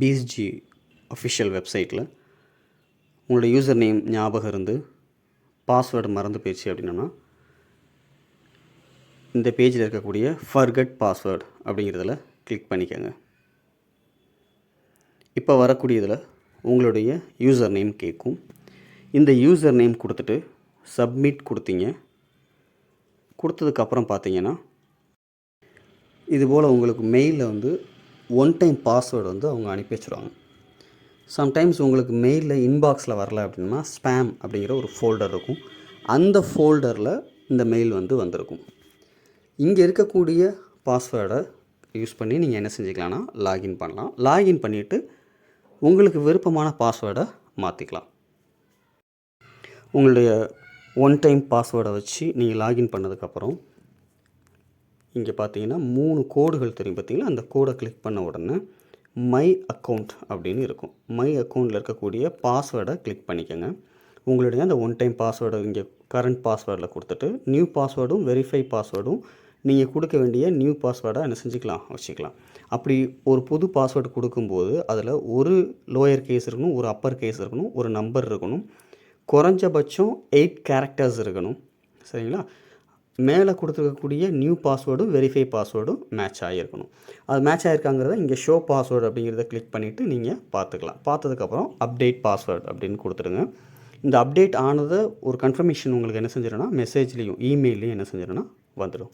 PSG official வெப்சைட்டில் உங்களோட user name ஞாபகம் இருந்து பாஸ்வேர்டு மறந்து போயிடுச்சு அப்படின்னா இந்த பேஜில் இருக்கக்கூடிய ஃபர்கட் பாஸ்வேர்டு அப்படிங்கிறதுல கிளிக் பண்ணிக்கோங்க. இப்போ வரக்கூடியதில் உங்களுடைய யூசர் நேம் கேட்கும் இந்த யூசர் நேம் கொடுத்துட்டு சப்மிட் கொடுத்தீங்க. கொடுத்ததுக்கப்புறம் பார்த்தீங்கன்னா இதுபோல் உங்களுக்கு மெயிலில் வந்து ஒன் டைம் பாஸ்வேர்டு வந்து அவங்க அனுப்பி வச்சுருவாங்க. சம்டைம்ஸ் உங்களுக்கு மெயிலில் இன்பாக்ஸில் வரல அப்படின்னா ஸ்பேம் அப்படிங்கிற ஒரு ஃபோல்டர் இருக்கும். அந்த ஃபோல்டரில் இந்த மெயில் வந்து வந்திருக்கும். இங்கே இருக்கக்கூடிய பாஸ்வேர்டை யூஸ் பண்ணி நீங்கள் என்ன செஞ்சுக்கலாம்னா லாகின் பண்ணலாம். லாகின் பண்ணிவிட்டு உங்களுக்கு விருப்பமான பாஸ்வேர்டை மாற்றிக்கலாம் உங்களுடைய ஒன் டைம் பாஸ்வேர்டை வச்சு நீங்கள் லாகின் பண்ணதுக்கப்புறம் இங்கே பார்த்தீங்கன்னா மூணு கோடுகள் தெரியும் பார்த்தீங்களா அந்த கோடை கிளிக் பண்ண உடனே மை அக்கௌண்ட் அப்படின்னு இருக்கும். மை அக்கௌண்ட்டில் இருக்கக்கூடிய பாஸ்வேர்டை கிளிக் பண்ணிக்கோங்க. உங்களுடைய அந்த ஒன் டைம் பாஸ்வேர்டை இங்கே கரண்ட் பாஸ்வேர்டில் கொடுத்துட்டு நியூ பாஸ்வேர்டும் வெரிஃபை பாஸ்வேர்டும் நீங்கள் கொடுக்க வேண்டிய நியூ பாஸ்வேர்டை என்ன செஞ்சுக்கலாம்? வச்சுக்கலாம். அப்படி ஒரு புது பாஸ்வேர்டு கொடுக்கும்போது அதில் ஒரு லோயர் கேஸ் இருக்கணும் ஒரு அப்பர் கேஸ் இருக்கணும் ஒரு நம்பர் இருக்கணும். குறைஞ்சபட்சம் எயிட் கேரக்டர்ஸ் இருக்கணும். சரிங்களா? மேலே கொடுத்துருக்கக்கூடிய நியூ பாஸ்வேர்டும் வெரிஃபை பாஸ்வேர்டும் மேட்ச் ஆகியிருக்கணும். அது மேட்ச் ஆகிருக்காங்கிறத இங்கே ஷோ பாஸ்வேர்டு அப்படிங்கிறத கிளிக் பண்ணிவிட்டு நீங்கள் பார்த்துக்கலாம். பார்த்ததுக்கப்புறம் அப்டேட் பாஸ்வேர்டு அப்படின்னு கொடுத்துருங்க. இந்த அப்டேட் ஆனதை ஒரு கன்ஃபர்மேஷன் உங்களுக்கு என்ன செஞ்சிடும்னா மெசேஜ்லேயும் இமெயிலையும் என்ன செஞ்சிடும்னா வந்துடும்